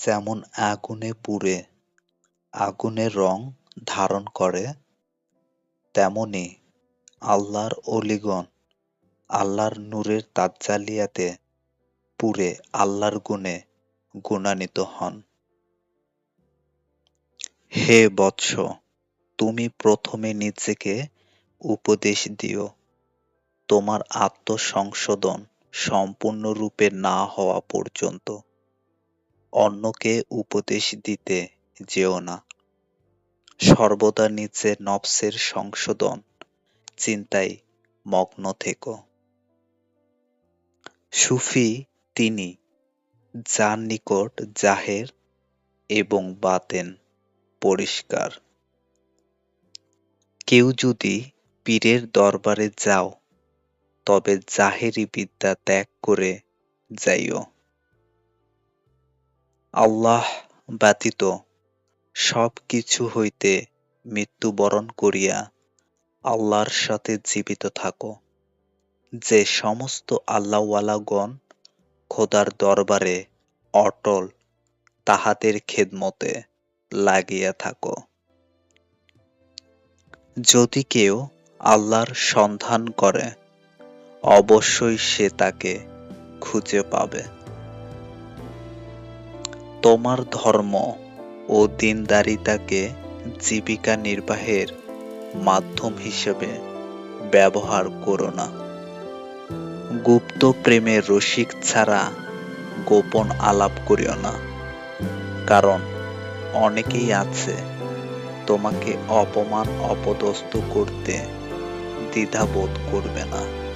যেমন আগুনে পুড়ে আগুনের রং ধারণ করে, তেমনি আল্লাহর অলিগণ আল্লাহর নূরের তাজ্জালিয়াতে পুরে আল্লাহর গুণে গুণান্বিত হন। হে বৎস, তুমি প্রথমে নিজেকে উপদেশ দিও। তোমার আত্মসংশোধন সম্পূর্ণরূপে না হওয়া পর্যন্ত। অন্যকে উপদেশ দিতে যেও না। সর্বদা নিচে নফসের সংশোধন, চিন্তায় মগ্ন থেকো। সুফি তিনি, যার নিকট জাহের এবং বাতেন পরিষ্কার। কেউ যদি পীরের দরবারে যাও, তবে জাহেরি বিদ্যা ত্যাগ করে যাইও। আল্লাহ ব্যতীত সব কিছু হইতে মৃত্যুবরণ করিয়া আল্লাহর সাথে জীবিত থাকো। যে সমস্ত আল্লাহওয়ালাগণ খোদার দরবারে অটল, তাহাদের খেদমতে লাগিয়া থাকো। যদি কেউ আল্লাহর সন্ধান করে, অবশ্যই সে তাকে খুঁজে পাবে। তোমার ধর্ম ও দিনদারিতাকে জীবিকা নির্বাহের মাধ্যম হিসেবে ব্যবহার করো না। গুপ্ত প্রেমের রসিক ছাড়া গোপন আলাপ করিও না। কারণ অনেকেই আছে তোমাকে অপমান, অপদস্থ করতে দ্বিধাবোধ করবে না।